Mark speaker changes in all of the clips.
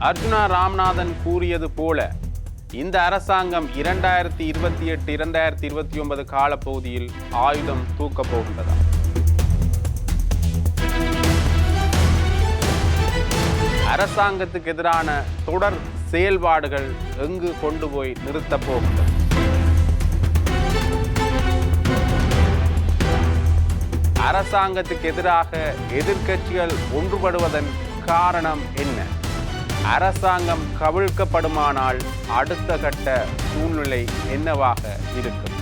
Speaker 1: அர்ஜுனா ராம்நாதன் கூறியது போல இந்த அரசாங்கம் இரண்டாயிரத்தி இருபத்தி எட்டு இரண்டாயிரத்தி இருபத்தி ஒன்பது காலப்பகுதியில் ஆயுதம் தூக்கப் போகின்றதா? அரசாங்கத்துக்கு எதிரான தொடர் செயல்பாடுகள் எங்கு கொண்டு போய் நிறுத்தப் போகின்றன? அரசாங்கத்துக்கு எதிராக எதிர்க்கட்சிகள் ஒன்றுபடுவதன் காரணம் என்ன? அரசாங்கம் கவிழ்க்கப்படுமானால் அடுத்த கட்ட சூழ்நிலை என்னவாக இருக்கும்?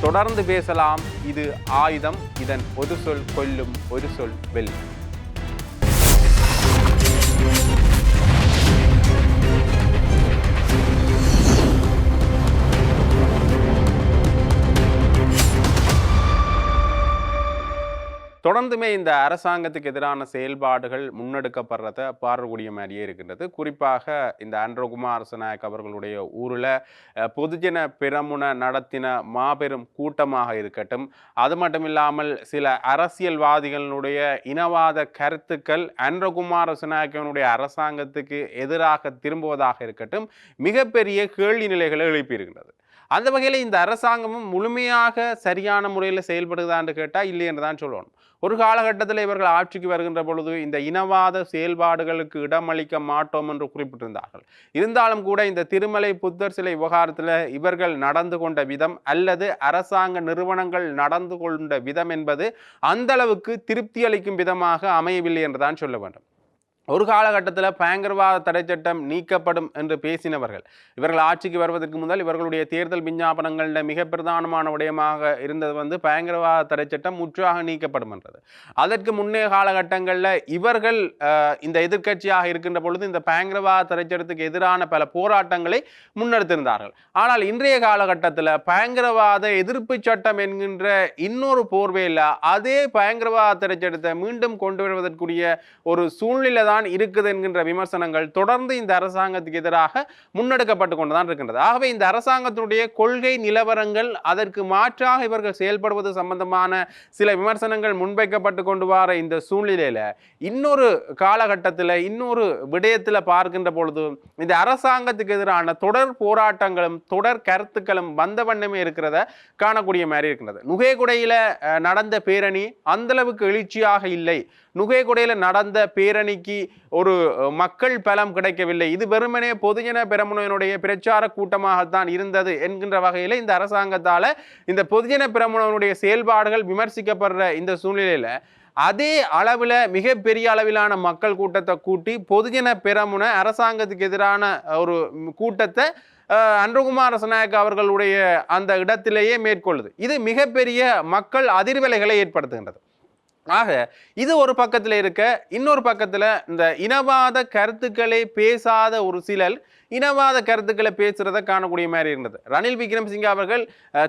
Speaker 1: தொடர்ந்து பேசலாம். இது ஆயுதம். இதன் ஒரு சொல் கொல்லும் ஒரு சொல் வெல்லும் தொடர்ந்துமே இந்த அரசாங்கத்துக்கு எதிரான செயல்பாடுகள் முன்னெடுக்கப்படுறத பார்க்கக்கூடிய மாதிரியே இருக்கின்றது. குறிப்பாக இந்த ஆண்ட்ரோகுமார் அரசநாயக் அவர்களுடைய ஊரில் பொதுஜன பிரமுன நடத்தின மாபெரும் கூட்டமாக இருக்கட்டும். அது மட்டும் இல்லாமல் சில அரசியல்வாதிகளுடைய இனவாத கருத்துக்கள் ஆண்ட்ரோகுமார் அரசநாயக்கனுடைய அரசாங்கத்துக்கு எதிராக திரும்புவதாக இருக்கட்டும் மிகப்பெரிய கேள்வி நிலைகளை எழுப்பியிருக்கின்றது. அந்த வகையில் இந்த அரசாங்கமும் முழுமையாக சரியான முறையில் செயல்படுதான்னு கேட்டால் இல்லை என்று தான் சொல்லணும். ஒரு காலகட்டத்தில் இவர்கள் ஆட்சிக்கு வருகின்ற பொழுது இந்த இனவாத செயல்பாடுகளுக்கு இடமளிக்க மாட்டோம் என்று குறிப்பிட்டிருந்தார்கள். இருந்தாலும் கூட இந்த திருமலை புத்தர் சிலை விவகாரத்தில் இவர்கள் நடந்து கொண்ட விதம் அல்லது அரசாங்க நிறுவனங்கள் நடந்து கொண்ட விதம் என்பது அந்த அளவுக்கு திருப்தி அளிக்கும் விதமாக அமையவில்லை என்று தான் சொல்ல வேண்டும். ஒரு காலகட்டத்தில் பயங்கரவாத தடை சட்டம் நீக்கப்படும் என்று பேசினவர்கள். இவர்கள் ஆட்சிக்கு வருவதற்கு முதல் இவர்களுடைய தேர்தல் விஞ்ஞாபனங்களில் மிக பிரதானமான விடயமாக இருந்தது வந்து பயங்கரவாத தடை சட்டம் முற்றாக நீக்கப்படும் என்றது. அதற்கு முன்னே காலகட்டங்களில் இவர்கள் இந்த எதிர்க்கட்சியாக இருக்கின்ற பொழுது இந்த பயங்கரவாத தடை சட்டத்துக்கு எதிரான பல போராட்டங்களை முன்னெடுத்திருந்தார்கள். ஆனால் இன்றைய காலகட்டத்தில் பயங்கரவாத எதிர்ப்பு சட்டம் என்கின்ற இன்னொரு போர்வையில் அதே பயங்கரவாத தடை சட்டத்தை மீண்டும் கொண்டு வருவதற்குரிய ஒரு சூழ்நிலை தான் இருக்குது என்கின்ற விமர்சனங்கள் தொடர்ந்து இந்த அரசாங்கத்துக்கு எதிராக முன்னெடுக்கப்பட்டு கொண்டு தான் இருக்கின்றது ஆகவே இந்த அரசாங்கத்தினுடைய கொள்கை நிலவரங்கள் அதற்கு மாற்றாக இவர்கள் செயல்படுவது சம்பந்தமான சில விமர்சனங்கள் முன்வைக்கப்பட்டு கொண்டு வர இந்த சூழ்நிலையில் இன்னொரு காலகட்டத்தில் இன்னொரு விடயத்தில் பார்க்கின்ற பொழுது இந்த அரசாங்கத்துக்கு எதிரான தொடர் போராட்டங்களும் தொடர் கருத்துக்களும் வந்த வண்ணமே இருக்கிறத காணக்கூடிய மாதிரி இருக்கின்றது. நுகேகுடையில நடந்த பேரணி அந்த அளவுக்கு எழுச்சியாக இல்லை. நுகேகுடையில நடந்த பேரணிக்கு ஒரு மக்கள் பலம் கிடைக்கவில்லை. இது வெறுமனே பொதுஜன பெரமுனவினுடைய பிரச்சார கூட்டமாகத்தான் இருந்தது என்கின்ற வகையில் இந்த அரசாங்கத்தால் இந்த பொதுஜன பெரமுனனுடைய செயல்பாடுகள் விமர்சிக்கப்படுற இந்த சூழ்நிலையில் அதே அளவில் மிகப்பெரிய அளவிலான மக்கள் கூட்டத்தை கூட்டி பொதுஜன பெரமுன அரசாங்கத்துக்கு எதிரான ஒரு கூட்டத்தை அஹ், அன்றகுமார் ரசநாயக் அவர்களுடைய அந்த இடத்திலேயே மேற்கொள்ளுது. இது மிகப்பெரிய மக்கள் அதிர்வலைகளை ஏற்படுத்துகின்றது. ஆக இது ஒரு பக்கத்தில் இருக்க இன்னொரு பக்கத்தில் இந்த இனவாத கருத்துக்களை பேசாத ஒரு சிலர் இனவாத கருத்துக்களை பேசுகிறத காணக்கூடிய மாதிரி இருந்தது. ரணில் விக்ரம்சிங்கே அவர்கள்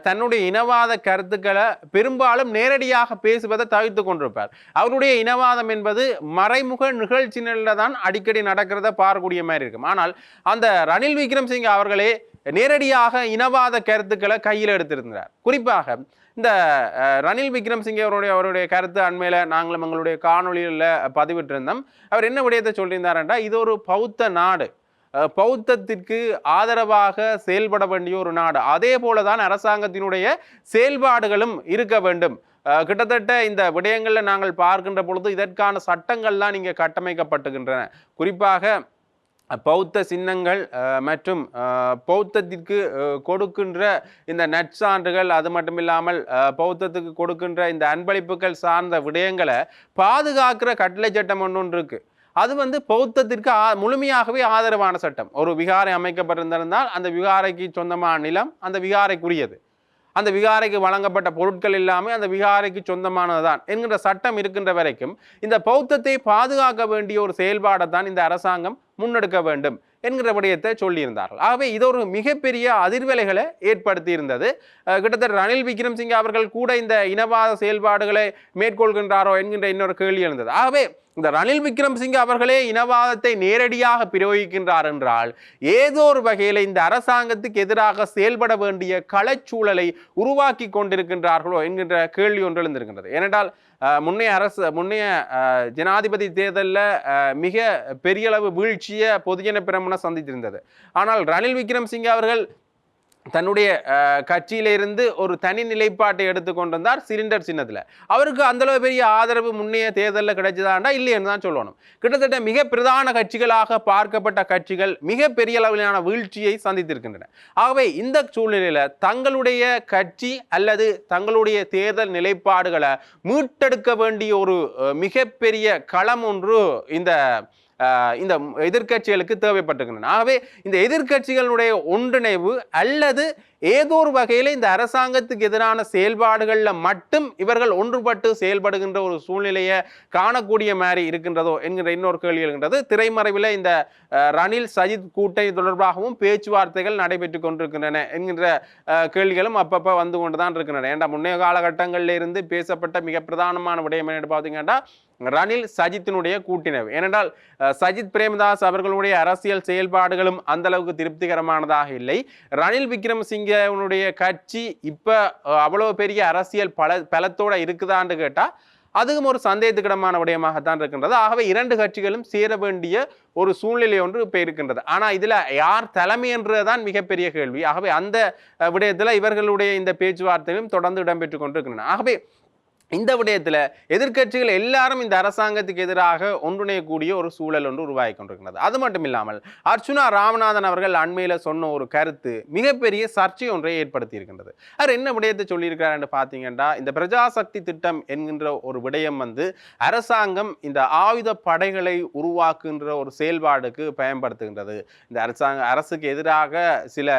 Speaker 1: தன்னுடைய இனவாத கருத்துக்களை பெரும்பாலும் நேரடியாக பேசுவதை தவிர்த்து கொண்டிருப்பார். அவருடைய இனவாதம் என்பது மறைமுக நிகழ்ச்சி தான் அடிக்கடி நடக்கிறத பார்க்கக்கூடிய மாதிரி இருக்கும். ஆனால் அந்த ரணில் விக்ரம்சிங்கே அவர்களே நேரடியாக இனவாத கருத்துக்களை கையில் எடுத்திருந்தார். குறிப்பாக இந்த ரணில் விக்ரம்சிங்கே அவருடைய அவருடைய கருத்து அண்மையில் நாங்களும் எங்களுடைய காணொளியில் பதிவிட்டிருந்தோம். அவர் என்ன விடயத்தை சொல்லியிருந்தாருன்றா இது ஒரு பௌத்த நாடு. பௌத்தத்திற்கு ஆதரவாக செயல்பட வேண்டிய ஒரு நாடு. அதே போல தான் அரசாங்கத்தினுடைய செயல்பாடுகளும் இருக்க வேண்டும். கிட்டத்தட்ட இந்த விடயங்களில் நாங்கள் பார்க்கின்ற பொழுது இதற்கான சட்டங்கள்லாம் இங்கே கட்டமைக்கப்பட்டுகின்றன. குறிப்பாக பௌத்த சின்னங்கள் மற்றும் பௌத்தத்திற்கு கொடுக்கின்ற இந்த நற்சான்றுகள் அது மட்டும் இல்லாமல் பௌத்தத்துக்கு கொடுக்கின்ற இந்த அன்பளிப்புகள் சார்ந்த விடயங்களை பாதுகாக்கிற கட்டளை சட்டம் ஒன்று ஒன்று இருக்குது அது வந்து பௌத்தத்திற்கு ஆ முழுமையாகவே ஆதரவான சட்டம். ஒரு விகாரை அமைக்கப்பட்டிருந்திருந்தால் அந்த விகாரைக்கு சொந்தமான நிலம் அந்த விகாரைக்குரியது. அந்த விகாரைக்கு வழங்கப்பட்ட பொருட்கள் எல்லாமே அந்த விகாரைக்கு சொந்தமானதுதான் என்கின்ற சட்டம் இருக்கின்ற வரைக்கும் இந்த பௌத்தத்தை பாதுகாக்க வேண்டிய ஒரு செயல்பாடை தான் இந்த அரசாங்கம் முன்னெடுக்க வேண்டும் என்கிற விடயத்தை சொல்லியிருந்தார்கள். ஆகவே இது ஒரு மிகப்பெரிய அதிர்வலைகளை ஏற்படுத்தி இருந்தது கிட்டத்தட்ட ரணில் விக்ரம்சிங்கே அவர்கள் கூட இந்த இனவாத செயல்பாடுகளை மேற்கொள்கின்றாரோ என்கின்ற இன்னொரு கேள்வி இருந்தது ஆகவே இந்த ரணில் விக்ரம்சிங்க அவர்களே இனவாதத்தை நேரடியாக பிரயோகிக்கின்றார் என்றால் ஏதோ ஒரு வகையில் இந்த அரசாங்கத்துக்கு எதிராக செயல்பட வேண்டிய களச்சூழலை உருவாக்கி கொண்டிருக்கின்றார்களோ என்கின்ற கேள்வி ஒன்று எழுந்திருக்கின்றது. ஏனென்றால் முன்னைய அரசு முன்னைய ஜனாதிபதி தேர்தலில் மிக பெரியளவு வீழ்ச்சியை பொதுஜன பிரமுன சந்தித்திருந்தது. ஆனால் ரணில் விக்ரம்சிங்கே அவர்கள் தன்னுடைய கட்சியிலிருந்து ஒரு தனி நிலைப்பாட்டை எடுத்துக்கொண்டு வந்தார் சிலிண்டர் சின்னத்தில். அவருக்கு அந்தளவு பெரிய ஆதரவு முன்னைய தேர்தலில் கிடைச்சதாண்டா இல்லைன்னு தான் சொல்லணும். கிட்டத்தட்ட மிக பிரதான கட்சிகளாக பார்க்கப்பட்ட கட்சிகள் மிக பெரிய அளவிலான வீழ்ச்சியை சந்தித்திருக்கின்றன. ஆகவே இந்த சூழ்நிலையில் தங்களுடைய கட்சி அல்லது தங்களுடைய தேர்தல் நிலைப்பாடுகளை மீட்டெடுக்க வேண்டிய ஒரு மிகப்பெரிய களம் ஒன்று இந்த இந்த எதிர்க்கட்சிகளுக்கு தேவைப்பட்டிருக்கின்றன. ஆகவே இந்த எதிர்க்கட்சிகளுடைய ஒன்றிணைவு அல்லது ஏதோ ஒரு வகையில் இந்த அரசாங்கத்துக்கு எதிரான செயல்பாடுகளில் மட்டும் இவர்கள் ஒன்றுபட்டு செயல்படுகின்ற ஒரு சூழ்நிலையை காணக்கூடிய மாதிரி இருக்கின்றதோ என்கின்ற இன்னொரு கேள்வி இருக்கின்றது திரைமறைவில் இந்த ரணில் சஜித் கூட்டணி தொடர்பாகவும் பேச்சுவார்த்தைகள் நடைபெற்று கொண்டிருக்கின்றன என்கின்ற கேள்விகளும் அப்பப்போ வந்து கொண்டு தான் இருக்கின்றன. ஏன்டா முன்னைய காலகட்டங்களில் இருந்து பேசப்பட்ட மிக பிரதானமான விடயம் என்னன்னு பார்த்தீங்கன்னா ரணில் சஜித்தினுடைய கூட்டினவு. ஏனென்றால் சஜித் பிரேமதாஸ் அவர்களுடைய அரசியல் செயல்பாடுகளும் அந்த அளவுக்கு திருப்திகரமானதாக இல்லை. ரணில் இவனுடைய கட்சி இப்போ அவ்வளோ பெரிய அரசியல் பல பலத்தோட இருக்குதான்னு கேட்டால் அதுவும் ஒரு சந்தேகத்துக்கிடமான விடயமாகத்தான் இருக்கின்றது. ஆகவே இரண்டு கட்சிகளும் சேர வேண்டிய ஒரு சூழ்நிலை ஒன்று இப்போ இருக்கின்றது. ஆனால் இதில் யார் தலைமை என்றதுதான் மிகப்பெரிய கேள்வி. ஆகவே அந்த விடயத்தில் இவர்களுடைய இந்த பேச்சுவார்த்தைகளும் தொடர்ந்து இடம்பெற்று கொண்டிருக்கின்றன. ஆகவே இந்த விடயத்தில் எதிர்க்கட்சிகள் எல்லாரும் இந்த அரசாங்கத்துக்கு எதிராக ஒன்றிணையக்கூடிய ஒரு சூழல் ஒன்று உருவாகி கொண்டிருக்கிறது. அது மட்டும் இல்லாமல் அர்ச்சுனா ராமநாதன் அவர்கள் அண்மையில் சொன்ன ஒரு கருத்து மிகப்பெரிய சர்ச்சை ஒன்றை ஏற்படுத்தி இருக்கின்றது அவர் என்ன விடயத்தை சொல்லியிருக்கிறார் பார்த்தீங்கன்னா இந்த பிரஜாசக்தி திட்டம் என்கின்ற ஒரு விடயம் வந்து அரசாங்கம் இந்த ஆயுத படைகளை உருவாக்குகின்ற ஒரு செயல்பாடுக்கு பயன்படுத்துகின்றது. இந்த அரசாங்க அரசுக்கு எதிராக சில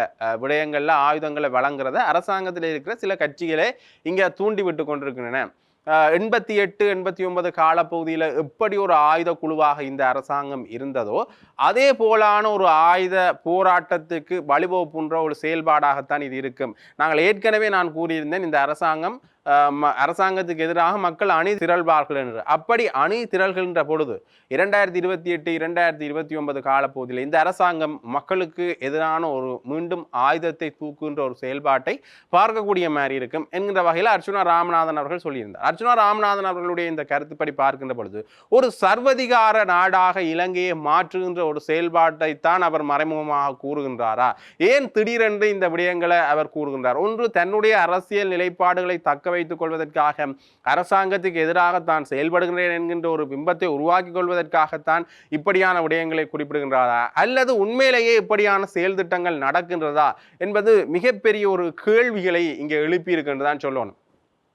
Speaker 1: விடயங்களில் ஆயுதங்களை வழங்குறத அரசாங்கத்தில் இருக்கிற சில கட்சிகளை இங்கே தூண்டிவிட்டு கொண்டிருக்கின்றன. எண்பத்தி எட்டு எண்பத்தி ஒன்பது காலப்பகுதியில் எப்படி ஒரு ஆயுத குழுவாக இந்த அரசாங்கம் இருந்ததோ அதே போலான ஒரு ஆயுத போராட்டத்துக்கு வழிவகுப்புன்ற ஒரு செயல்பாடாகத்தான் இது இருக்கும். நாங்கள் ஏற்கனவே நான் கூறியிருந்தேன் இந்த அரசாங்கம் அரசாங்கத்துக்கு எதிராக மக்கள் அணி திரள்வார்கள் என்று. அப்படி அணி திரள்கின்ற பொழுது இரண்டாயிரத்தி இருபத்தி எட்டு இரண்டாயிரத்தி இருபத்தி ஒன்பது காலப்பகுதியில் இந்த அரசாங்கம் மக்களுக்கு எதிரான ஒரு மீண்டும் ஆயுதத்தை தூக்குகின்ற ஒரு செயல்பாட்டை பார்க்கக்கூடிய மாதிரி இருக்கும் என்கின்ற வகையில் அர்ச்சுனா ராமநாதன் அவர்கள் சொல்லியிருந்தார். அர்ச்சுனா ராமநாதன் அவர்களுடைய இந்த கருத்துப்படி பார்க்கின்ற பொழுது ஒரு சர்வதிகார நாடாக இலங்கையை மாற்றுகின்ற ஒரு செயல்பாட்டை தான் அவர் மறைமுகமாக கூறுகின்றாரா? ஏன் திடீரென்று இந்த விடயங்களை அவர் கூறுகின்றார்? ஒன்று தன்னுடைய அரசியல் நிலைப்பாடுகளை தக்க வைத்துக் கொள்வதற்காக அரசாங்கத்துக்கு எதிராக தான் செயல்படுகிறேன் என்கின்ற ஒரு பிம்பத்தை உருவாக்கிக் கொள்வதற்காகத்தான் இப்படியான விடயங்களை குறிப்பிடுகின்றாரா? அல்லது உண்மையிலேயே இப்படியான செயல் திட்டங்கள் நடக்கின்றதா என்பது மிகப்பெரிய ஒரு கேள்விகளை இங்கே எழுப்பி சொல்லணும்.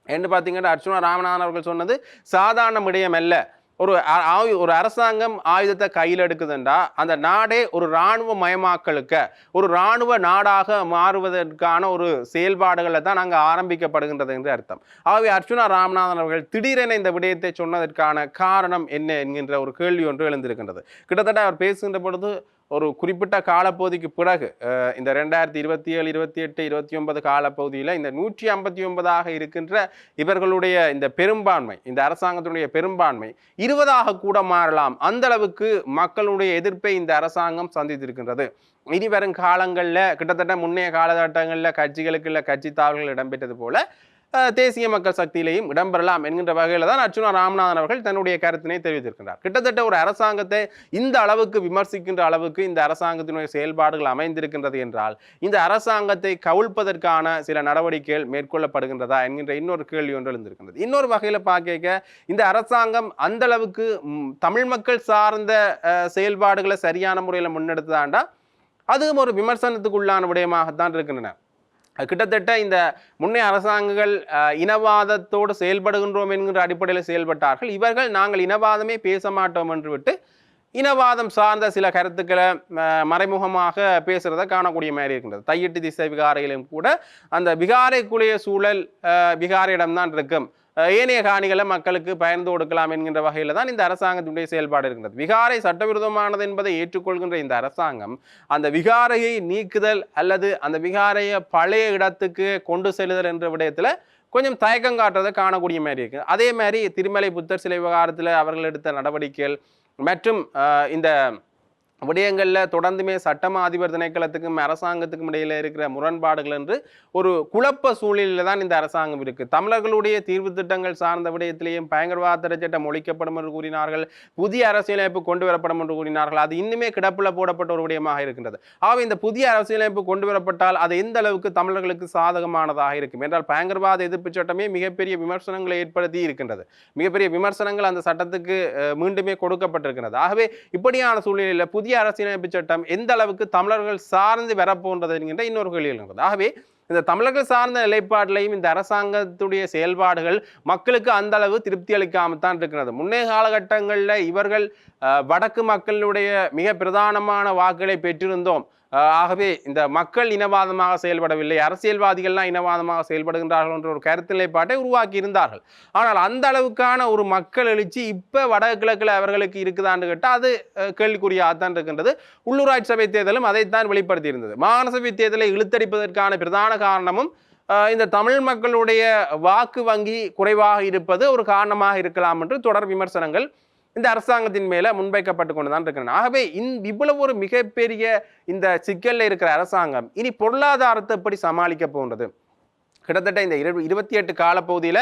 Speaker 1: என்று பார்த்தீங்கன்னா அர்ச்சுனா ராமநாதன் அவர்கள் சொன்னது சாதாரண விடயம் அல்ல. ஒரு ஆயு- ஒரு அரசாங்கம் ஆயுதத்தை கையில் எடுக்குதுண்டா அந்த நாடே ஒரு இராணுவ மயமாக்கலுக்க ஒரு இராணுவ நாடாக மாறுவதற்கான ஒரு செயல்பாடுகளை தான் அங்கே ஆரம்பிக்கப்படுகின்றது என்று அர்த்தம். ஆகவே அர்ச்சுனா ராமநாதன் அவர்கள் திடீரென இந்த விடயத்தை சொன்னதற்கான காரணம் என்ன என்கின்ற ஒரு கேள்வி ஒன்று எழுந்திருக்கின்றது. கிட்டத்தட்ட அவர் பேசுகின்ற பொழுது ஒரு குறிப்பிட்ட காலப்பகுதிக்கு பிறகு இந்த ரெண்டாயிரத்தி இருபத்தி ஏழு இருபத்தி எட்டு இருபத்தி ஒன்பது காலப்பகுதியில் இந்த நூற்றி ஐம்பத்தி ஒன்பதாக இருக்கின்ற இவர்களுடைய இந்த பெரும்பான்மை இந்த அரசாங்கத்தினுடைய பெரும்பான்மை இருபதாக கூட மாறலாம். அந்த அளவுக்கு மக்களுடைய எதிர்ப்பை இந்த அரசாங்கம் சந்தித்திருக்கின்றது. இனி வரும் காலங்களில் கிட்டத்தட்ட முன்னைய காலகட்டங்களில் கட்சிகளுக்கு இல்லை கட்சி தாவல்கள் இடம்பெற்றது போல தேசிய மக்கள் சக்தியிலையும் இடம்பெறலாம் என்கின்ற வகையில் தான் அர்ச்சுனா ராமநாதன் அவர்கள் தன்னுடைய கருத்தினை தெரிவித்திருக்கிறார் கிட்டத்தட்ட ஒரு அரசாங்கத்தை இந்த அளவுக்கு விமர்சிக்கின்ற அளவுக்கு இந்த அரசாங்கத்தினுடைய செயல்பாடுகள் அமைந்திருக்கின்றது என்றால் இந்த அரசாங்கத்தை கவிழ்ப்பதற்கான சில நடவடிக்கைகள் மேற்கொள்ளப்படுகின்றதா என்கின்ற இன்னொரு கேள்வி ஒன்று எழுந்திருக்கின்றது. இன்னொரு வகையில் பார்க்க இந்த அரசாங்கம் அந்த அளவுக்கு தமிழ் மக்கள் சார்ந்த செயல்பாடுகளை சரியான முறையில் முன்னெடுத்ததாண்டா அதுவும் ஒரு விமர்சனத்துக்குள்ளான விடயமாகத்தான் இருக்கின்றன. கிட்டத்தட்ட இந்த முன்னைய அரசாங்கங்கள் இனவாதத்தோடு செயல்படுகின்றோம் என்கின்ற அடிப்படையில் செயல்பட்டார்கள். இவர்கள் நாங்கள் இனவாதமே பேச மாட்டோம் என்று விட்டு இனவாதம் சார்ந்த சில கருத்துக்களை மறைமுகமாக பேசுகிறத காணக்கூடிய மாதிரி இருக்கின்றது. தையிட்டு திசை விகாரையிலும் கூட அந்த விகாரைக்குரிய சூழல் அஹ், விகாரையிடம்தான் இருக்கும். ஏனைய காணிகளை மக்களுக்கு பயந்து கொடுக்கலாம் என்கின்ற வகையில் தான் இந்த அரசாங்கத்தினுடைய செயல்பாடு இருக்கின்றது. விகாரை சட்டவிரோதமானது என்பதை ஏற்றுக்கொள்கின்ற இந்த அரசாங்கம் அந்த விகாரையை நீக்குதல் அல்லது அந்த விகாரையை பழைய இடத்துக்கு கொண்டு செல்லுதல் என்ற விடயத்தில் கொஞ்சம் தயக்கம் காட்டுறதை காணக்கூடிய மாதிரி இருக்கு. அதே மாதிரி திருமலை புத்தர் சிலை விவகாரத்தில் அவர்கள் எடுத்த நடவடிக்கைகள் மற்றும் இந்த விடயங்களில் தொடர்ந்துமே சட்டமா அதிபர் திணைக்களத்துக்கும் அரசாங்கத்துக்கும் இடையில இருக்கிற முரண்பாடுகள் என்று ஒரு குழப்ப சூழ்நிலையில தான் இந்த அரசாங்கம் இருக்கு. தமிழர்களுடைய தீர்வு திட்டங்கள் சார்ந்த விடயத்திலேயும் பயங்கரவாத தடை சட்டம் ஒழிக்கப்படும் என்று கூறினார்கள். புதிய அரசியலமைப்பு கொண்டு வரப்படும் என்று கூறினார்கள். அது இன்னுமே கிடப்பில் போடப்பட்ட ஒரு விடயமாக இருக்கின்றது. ஆகவே இந்த புதிய அரசியலமைப்பு கொண்டு வரப்பட்டால் அது எந்த அளவுக்கு தமிழர்களுக்கு சாதகமானதாக இருக்கும் என்றால் பயங்கரவாத எதிர்ப்பு சட்டமே மிகப்பெரிய விமர்சனங்களை ஏற்படுத்தி இருக்கின்றது. மிகப்பெரிய விமர்சனங்கள் அந்த சட்டத்துக்கு மீண்டுமே கொடுக்கப்பட்டிருக்கிறது ஆகவே இப்படியான சூழ்நிலையில் புதிய அரசியலமைப்பு சட்டம் எந்த அளவுக்கு தமிழர்கள் சார்ந்து வரப்போன்றது என்கின்ற இன்னொரு கேள்வி இருக்கிறது ஆகவே இந்த தமிழர்கள் சார்ந்த நிலைப்பாட்டிலையும் இந்த அரசாங்கத்துடைய செயல்பாடுகள் மக்களுக்கு அந்த அளவு திருப்தி அளிக்காமத்தான் இருக்கிறது. முன்னே காலகட்டங்களில் இவர்கள் வடக்கு மக்களுடைய மிக பிரதானமான வாக்குகளை பெற்றிருந்தோம். ஆகவே இந்த மக்கள் இனவாதமாக செயல்படவில்லை அரசியல்வாதிகள்லாம் இனவாதமாக செயல்படுகின்றார்கள் என்ற ஒரு கருத்து நிலைப்பாட்டை உருவாக்கி இருந்தார்கள் ஆனால் அந்த அளவுக்கான ஒரு மக்கள் எழுச்சி இப்போ வடகிழக்கில் அவர்களுக்கு இருக்குதான்னு கேட்டால் அது கேள்விக்குறியாகத்தான் இருக்கின்றது. உள்ளூராட்சி சபை தேர்தலும் அதைத்தான் வெளிப்படுத்தி இருந்தது மாகாண சபை தேர்தலை இழுத்தடிப்பதற்கான பிரதான காரணமும் இந்த தமிழ் மக்களுடைய வாக்கு வங்கி குறைவாக இருப்பது ஒரு காரணமாக இருக்கலாம் என்று தொடர் விமர்சனங்கள் இந்த அரசாங்கத்தின் மேல முன்வைக்கப்பட்டு கொண்டு தான் இருக்கிறேன் ஆகவே இந் இவ்வளவு ஒரு மிகப்பெரிய இந்த சிக்கல்ல இருக்கிற அரசாங்கம் இனி பொருளாதாரத்தை எப்படி சமாளிக்க போன்றது கிட்டத்தட்ட இந்த இரு இருபத்தி எட்டு காலப்பகுதியில்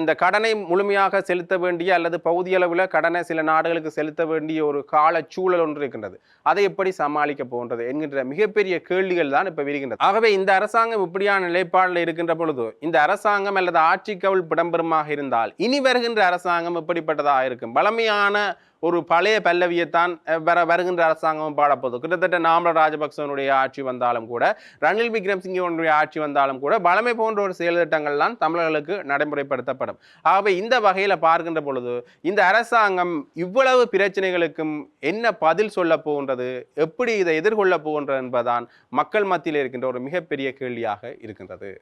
Speaker 1: இந்த கடனை முழுமையாக செலுத்த வேண்டிய அல்லது பகுதியளவில் கடனை சில நாடுகளுக்கு செலுத்த வேண்டிய ஒரு கால சூழல் ஒன்று இருக்கின்றது. அதை எப்படி சமாளிக்க போன்றது என்கின்ற மிகப்பெரிய கேள்விகள் தான் இப்போ விரிகின்றது. ஆகவே இந்த அரசாங்கம் இப்படியான நிலைப்பாடில் இருக்கின்ற பொழுது இந்த அரசாங்கம் அல்லது ஆட்சி கவுள் பிடம்பெருமாக இருந்தால் இனி வருகின்ற அரசாங்கம் எப்படிப்பட்டதாக இருக்கும்? பழமையான ஒரு பழைய பல்லவியைத்தான் வர வருகின்ற அரசாங்கம் பாடப்போகுது. கிட்டத்தட்ட நாமல ராஜபக்சனுடைய ஆட்சி வந்தாலும் கூட ரணில் விக்ரம்சிங்கனுடைய ஆட்சி வந்தாலும் கூட பழமை போன்ற ஒரு செயல் திட்டங்கள்லாம் தமிழர்களுக்கு நடைமுறைப்படுத்தப்படும். ஆகவே இந்த வகையில் பார்க்கின்ற பொழுது இந்த அரசாங்கம் இவ்வளவு பிரச்சனைகளுக்கும் என்ன பதில் சொல்ல போகின்றது எப்படி இதை எதிர்கொள்ள போகின்றது என்பதுதான் மக்கள் மத்தியில் இருக்கின்ற ஒரு மிகப்பெரிய கேள்வியாக இருக்கின்றது.